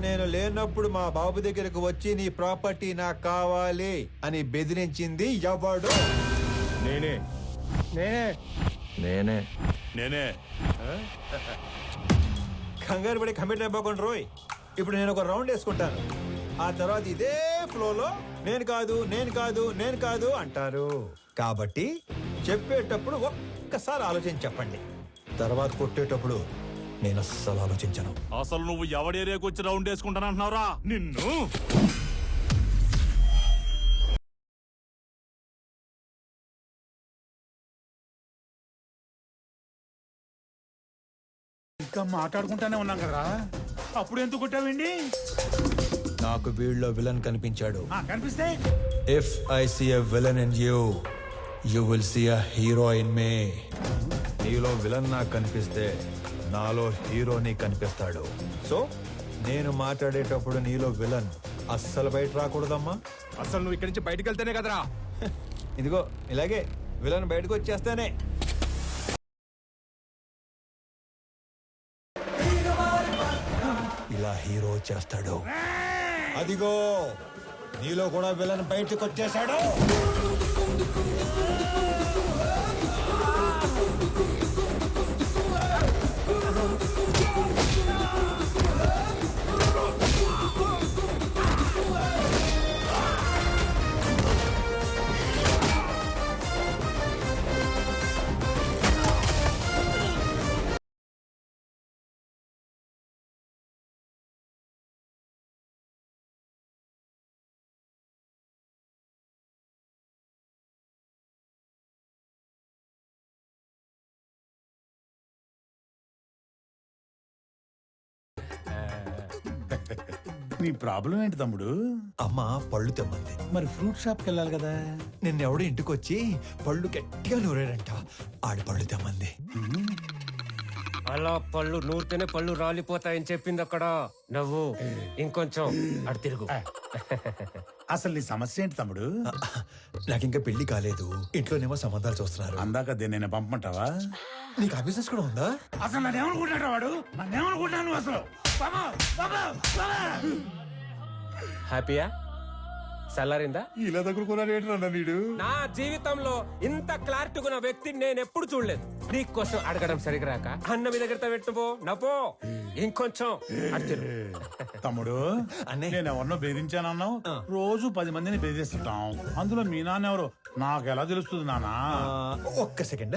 నేను లేనప్పుడు మా బాబు దగ్గరకు వచ్చి నీ ప్రాపర్టీ నాకు కావాలి అని బెదిరించింది ఎవడు? నేనే. నేనే. నేనే. నేనే. కంగారు పడి కమిట్ అయిపోకుండా రోయ్. ఇప్పుడు నేను ఒక రౌండ్ వేసుకుంటాను. ఆ తర్వాత ఇదే ఫ్లోలో నేను కాదు నేను కాదు నేను కాదు అంటారు. కాబట్టి చెప్పేటప్పుడు ఒక్కసారి ఆలోచించి చెప్పండి. తర్వాత కొట్టేటప్పుడు నేను అస్సలు ఆలోచించను. అసలు నువ్వు ఎవడి ఏరియాకి వచ్చి రౌండ్ వేసుకుంటానంటున్నావురా? నిన్ను! ఇంకా మాట్లాడుకుంటానే ఉన్నాం కదా అప్పుడు ఎందుకు కొట్టావండి? నాకు వీళ్ళలో విలన్ కనిపించాడు. ఆ, కనిపిస్తే? If I see a villain in you you will see a hero in me నీలో విలన్ నాకు కనిపిస్తే నాలో హీరోని కనిపిస్తాడు. సో? నేను మాట్లాడేటప్పుడు నీలో విలన్ అస్సలు బయట రాకూడదమ్మా. అసలు నువ్వు ఇక్కడి నుంచి బయటకు వెళ్తేనే కదరా. ఇదిగో ఇలాగే విలన్ బయటకు వచ్చేస్తానే. ఇలా హీరో వచ్చేస్తాడు అదిగో నీలో కూడా విలన్ బయటకు వచ్చేసాడు నీ ప్రాబ్లం ఏంటి తమ్ముడు? అమ్మ పళ్ళు తెమ్మంది. మరి ఫ్రూట్ షాప్కి వెళ్ళాలి కదా. నిన్నెవడు ఇంటికి వచ్చి పళ్ళు గట్టిగా నూరాడంట. ఆడి పళ్ళు తెమ్మంది. అలా పళ్ళు నూరితేనే పళ్ళు రాలిపోతాయని చెప్పింది అక్కడ. నవ్వు ఇంకొంచెం అడు తిరుగు. అసలు నీ సమస్య ఏంటి తమ్ముడు? నాకు ఇంకా పెళ్ళి కాలేదు. ఇంట్లోనేమో సంబంధాలు చూస్తున్నారు. అందాక దీన్ని పంపమంటావా? నీకు ఆ బిజినెస్ కూడా ఉందా? అసలు నన్ను ఏమనుకుంటాడు వాడు? నన్ను ఏమనుకుంటాను అసలు. హ్యాపీయా? చల్లారిందా ఇలా ఏంటన్నా వీడు? నా జీవితంలో ఇంత క్లారిటీ ఉన్న వ్యక్తిని నేను ఎప్పుడు చూడలేదు. నీకోసం అడగడం సరిగ్గా రాక అన్న మీ దగ్గర పెట్టుపో నపో ఇంకొంచెం. తమ్ముడు అన్నే. నేను ఎవరినో బెదిరించానన్నావు. రోజు పది మందిని బెదిరిస్తుంటాం. అందులో మీ నాన్న ఎవరు? నాకు ఎలా తెలుస్తుంది నానా ఒక్క సెకండ్.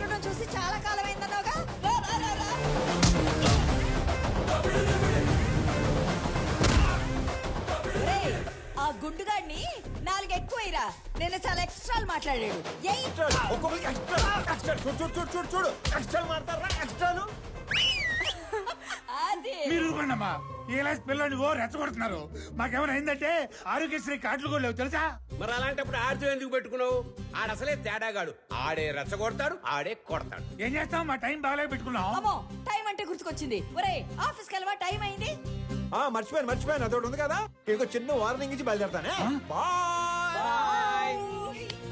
కొట్టడం చూసి చాలా కాలం అయిందన్నావుగా ఆ గుండుగాడిని నాలుగు ఎక్కువైరా నేను చాలా ఎక్స్ట్రాలు మాట్లాడాడు. ఎక్స్ట్రా చూడు చూడు చూడు చూడు చూడు. ఎక్స్ట్రా మారుతారా ఎక్స్ట్రాలు? మీరు ఊరుకోండమ్మా ఇలా పిల్లలు ఓ రెచ్చగొడుతున్నారు. మాకేమైనా అయిందంటే ఆరోగ్యశ్రీ కార్డులు కూడా లేవు తెలుసా? మరి అలాంటప్పుడు ఆడితో ఎందుకు పెట్టుకున్నావు? ఆడ అసలే తేడాగాడు. ఆడే రెచ్చగొడతాడు ఆడే కొడతాడు. ఏం చేస్తాం? మా టైం బాగాలేక పెట్టుకున్నాం. అమ్మో టైం అంటే గుర్తుకొచ్చింది. ఒరే ఆఫీస్కి వెళ్ళవా? టైం అయింది. ఆ మర్చిపోయాను మర్చిపోయాను. అదొకటి ఉంది కదా? ఇంకో చిన్న వార్నింగ్ ఇచ్చి బయలుదేరతానే? బాయ్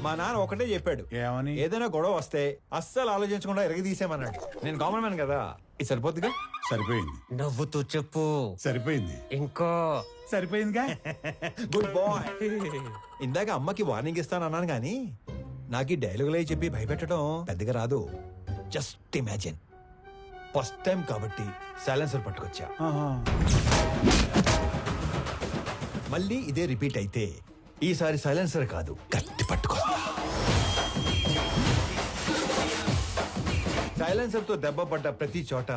మా నాన్న ఒకటే చెప్పాడు. ఏమని? ఏదైనా గొడవ వస్తే అస్సలు ఆలోచించకుండా ఎరగి తీసేమన్నాడు నేను కామన్ మ్యాన్ కదా. ఇది సరిపోతుందిగా సరిపోయింది. నవ్వుతూ చెప్పు. సరిపోయింది. ఇంకో. సరిపోయిందిగా? Good boy. ఇందాక అమ్మకి వార్నింగ్ ఇస్తానన్నాను కానీ నాకు ఈ డైలాగులే చెప్పి భయపెట్టడం పెద్దగా రాదు. Just imagine. ఫస్ట్ టైం కాబట్టి సైలెన్సర్ పట్టుకొచ్చా. ఆహా. మళ్ళీ ఇదే రిపీట్ అయితే ఈసారి సైలెన్సర్ కాదు కత్తి పట్టుకొస్తా. సైలెన్సర్తో దెబ్బ పడ్డ ప్రతి చోట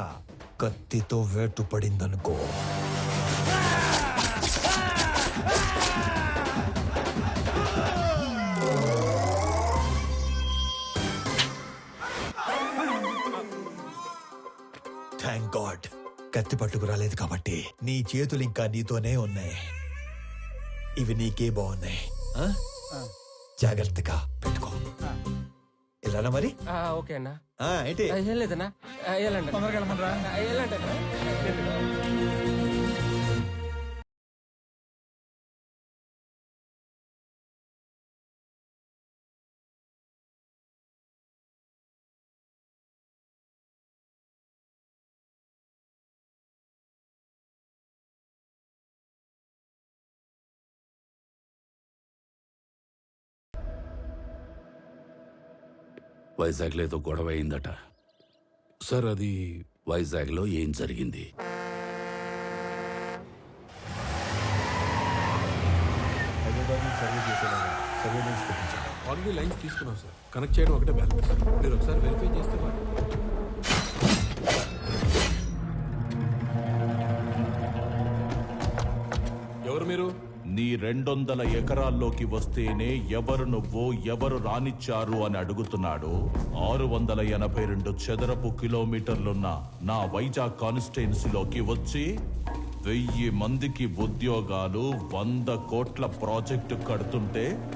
కత్తితో వేటుపడిందనుకో థ్యాంక్ గాడ్ కత్తి పట్టుకు రాలేదు కాబట్టి నీ చేతులు ఇంకా నీతోనే ఉన్నాయి. ఇవి నీకే బాగున్నాయి. జాగ్రత్తగా ఇలానా మరి? ఆ, ఓకే అన్నా. ఆ, ఏంటి? ఆ, ఏం లేదన్నా. ఆ, వెళ్ళండి తొందరగా వెళ్ళమనరా? ఆ, వెళ్ళండి అన్నా. వైజాగ్లో ఏదో గొడవ అయిందట. సార్ అది వైజాగ్లో ఏం జరిగింది? హైదరాబాద్ నుంచి సర్వే ఆల్రెడీ లైన్స్ తీసుకున్నాం సార్. కనెక్ట్ చేయడం ఒకటే బ్యాలెన్స్. మీరు ఒకసారి వెరిఫై చేస్తే రెండొందల ఎకరాల్లోకి వస్తేనే ఎవరు నువ్వు ఎవరు రానిచ్చారు అని అడుగుతున్నాడు. ఆరు వందల ఎనభై రెండు చదరపు కిలోమీటర్లున్న నా వైజాగ్ కాన్స్టిట్యున్సీలోకి వచ్చి వెయ్యి మందికి ఉద్యోగాలు వంద కోట్ల ప్రాజెక్టు కడుతుంటే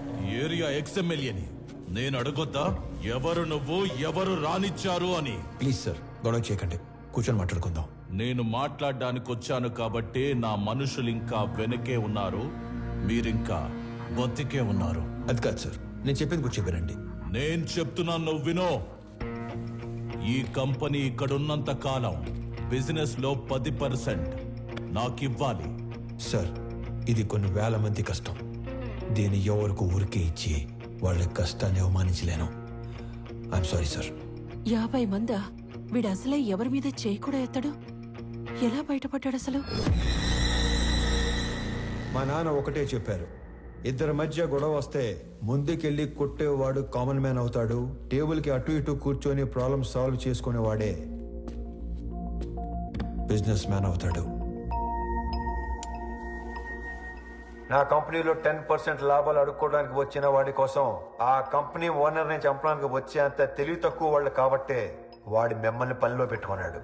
ఏరియా ఎక్స్ఎమ్మెల్యేని నేను అడగొద్దా? ఎవరు నువ్వు ఎవరు రానిచ్చారు అని. ప్లీజ్ సార్ గొడవ చేయకండి. కూర్చొని మాట్లాడుకుందాం. నేను మాట్లాడడానికి వచ్చాను కాబట్టి నా మనుషులు ఇంకా వెనకే ఉన్నారు. మీరింకా బతికే ఉన్నారు. అది కాదు సార్. నేను చెప్పింది కూడా చెప్పారండి నేను చెప్తున్నాను నువ్వు వినో. ఈ కంపెనీ ఇక్కడున్నంత కాలం బిజినెస్లో పది పర్సెంట్ నాకివ్వాలి. సార్ ఇది కొన్ని వేల మంది కష్టం. దీన్ని ఎవరికి ఊరికే ఇచ్చి వాళ్ళ కష్టాన్ని అవమానించలేను. ఐఎమ్ సారీ సార్ యాభై మందా? వీడు అసలే ఎవరి మీద చేయి కూడా ఎత్తడు? ఎలా బయటపడ్డాడు అసలు? మా నాన్న ఒకటే చెప్పారు. ఇద్దరి మధ్య గొడవ వస్తే ముందుకెళ్ళి కొట్టేవాడు కామన్ మ్యాన్ అవుతాడు. టేబుల్కి అటు ఇటు కూర్చొని ప్రాబ్లం సాల్వ్ చేసుకునేవాడే బిజినెస్ మ్యాన్ అవుతాడు. నా కంపెనీలో టెన్ పర్సెంట్ లాభాలు అడుక్కోవడానికి వచ్చిన వాడి కోసం ఆ కంపెనీ ఓనర్ని చంపడానికి వచ్చే అంత తెలివి తక్కువ వాళ్ళు కాబట్టే వాడి మిమ్మల్ని పనిలో పెట్టుకున్నాడు.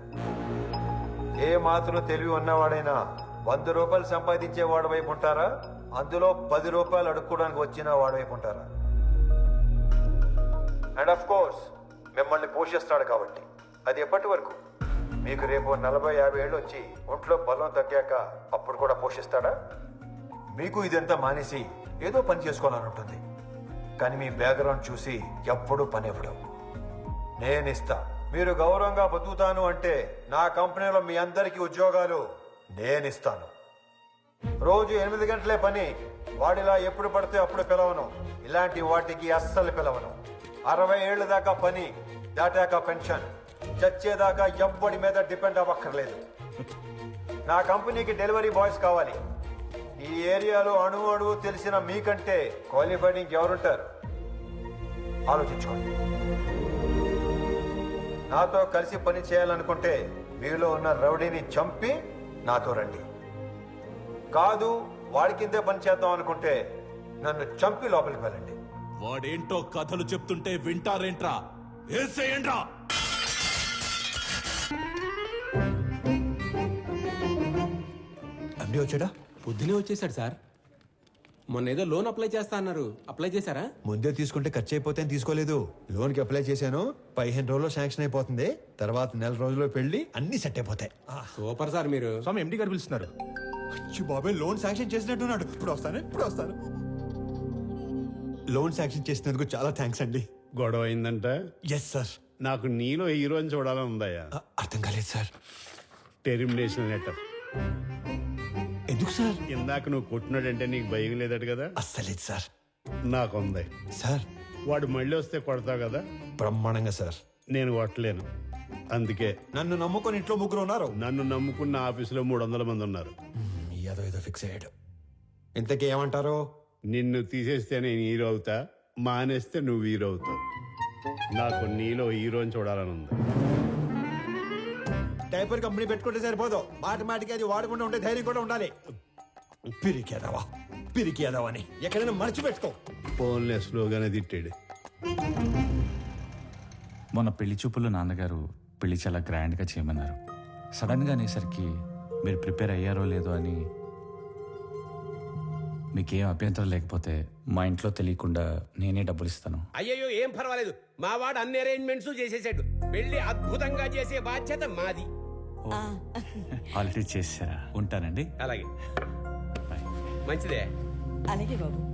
ఏ మాత్రం తెలివి ఉన్నవాడైనా వంద రూపాయలు సంపాదించే వాడి వైపు ఉంటారా? అందులో పది రూపాయలు అడుక్కోవడానికి వచ్చిన వాడి వైపు ఉంటారా? అండ్ ఆఫ్ కోర్స్ మిమ్మల్ని పోషిస్తాడు కాబట్టి. అది ఎప్పటి వరకు? మీకు రేపు నలభై యాభై ఏళ్ళు వచ్చి ఒంట్లో బలం తగ్గాక అప్పుడు కూడా పోషిస్తాడా? మీకు ఇదంతా మానేసి ఏదో పని చేసుకోవాలని ఉంటుంది. కానీ మీ బ్యాక్గ్రౌండ్ చూసి ఎప్పుడూ పని ఇవ్వడం. నేనిస్తా మీరు గౌరవంగా బతుకుతాను అంటే నా కంపెనీలో మీ అందరికీ ఉద్యోగాలు నేనిస్తాను. రోజు ఎనిమిది గంటలే పని. వాడిలా ఎప్పుడు పడితే అప్పుడు పిలవను. ఇలాంటి వాటికి అస్సలు పిలవను. అరవై ఏళ్ళ దాకా పని దాటాక పెన్షన్. చచ్చేదాకా ఎవ్వడి మీద డిపెండ్ అవ్వక్కర్లేదు. నా కంపెనీకి డెలివరీ బాయ్స్ కావాలి. ఈ ఏరియాలో అణు అణువు తెలిసిన మీకంటే క్వాలిఫైడ్ ఎవరుంటారు ఆలోచించుకోండి. నాతో కలిసి పని చేయాలనుకుంటే మీలో ఉన్న రౌడీని చంపి నాతో రండి. కాదు వాడి కిందే పని చేద్దాం అనుకుంటే నన్ను చంపి లోపలికి వెళ్ళండి. వాడేంటో కథలు చెప్తుంటే వింటారేంట్రా? ఏసేయండ్రా అండి వచ్చాడా? పొద్దునే వచ్చేసాడు సార్. మొన్న ఏదో లోన్ అప్లై చేస్తా అన్నారు. అప్లై చేశారా? ముందే తీసుకుంటే ఖర్చు అయిపోతే అని తీసుకోలేదు. లోన్కి అప్లై చేశాను. పదిహేను రోజుల్లో శాంక్షన్ అయిపోతుంది. తర్వాత నెల రోజుల్లో పెళ్ళి అన్ని సెట్ అయిపోతాయి. సూపర్ సార్ మీరు. స్వామి ఎండి గారు పిలుస్తున్నారు. బాబాయ్ లోన్ శాంక్షన్ చేసినట్టున్నాడు. ఇప్పుడు వస్తాను ఇప్పుడు వస్తాను. లోన్ శాంక్షన్ చేసినందుకు చాలా థ్యాంక్స్ అండి. గొడవ అయిందంట? ఎస్ సార్ నాకు నీలో హీరోని చూడాలని ఉందయ్యా. అర్థం కాలేదు సార్ టెర్మినేషన్ లెటర్ ఎందుకు సార్? ఇందాక నువ్వు కొట్టినాడంటే నీకు భయం లేదట కదా? అస్సలేదు సార్. నాకు ఉంది సార్. వాడు మళ్ళీ వస్తే కొడతావు కదా? బ్రహ్మాండంగా సార్. నేను కొట్టలేను. అందుకే నన్ను నమ్ముకొని ఇంట్లో ముగ్గురు ఉన్నారు. నన్ను నమ్ముకున్న ఆఫీసులో మూడు వందల మంది ఉన్నారు. ఏదో ఏదో ఫిక్స్ అయ్యాడు. ఇంతకీ ఏమంటారు? నిన్ను తీసేస్తే నేను హీరో అవుతా మానేస్తే నువ్వు హీరో అవుతావు. నాకు నీలో హీరోని చూడాలని ఉంది. డైపర్ కంపెనీ పెట్టుకుంటే సరిపోదు. మాటి మాటికి అది వాడకుండా ఉంటే ధైర్యం కూడా ఉండాలి. పిరికేదవా? పిరికేదవా అని ఎక్కడైనా మర్చిపెట్టుకో. ఫోన్లే స్లోగానే తిట్టాడు. మొన్న పెళ్ళి చూపుల్లో నాన్నగారు పెళ్ళి చాలా గ్రాండ్గా చేయమన్నారు. సడన్గా అనేసరికి మీరు ప్రిపేర్ అయ్యారో లేదో అని మీకేం అభ్యంతరం లేకపోతే మా ఇంట్లో తెలియకుండా నేనే డబ్బులు ఇస్తాను. అయ్యయ్యో ఏం పర్వాలేదు. మా వాడు అన్ని అరేంజ్మెంట్స్ చేసేసాడు. పెళ్ళి అద్భుతంగా చేసే బాధ్యత మాది. ఆల్రెడీ చేశారా? ఉంటానండి. అలాగే. మంచిదే. అలాగే బాబు.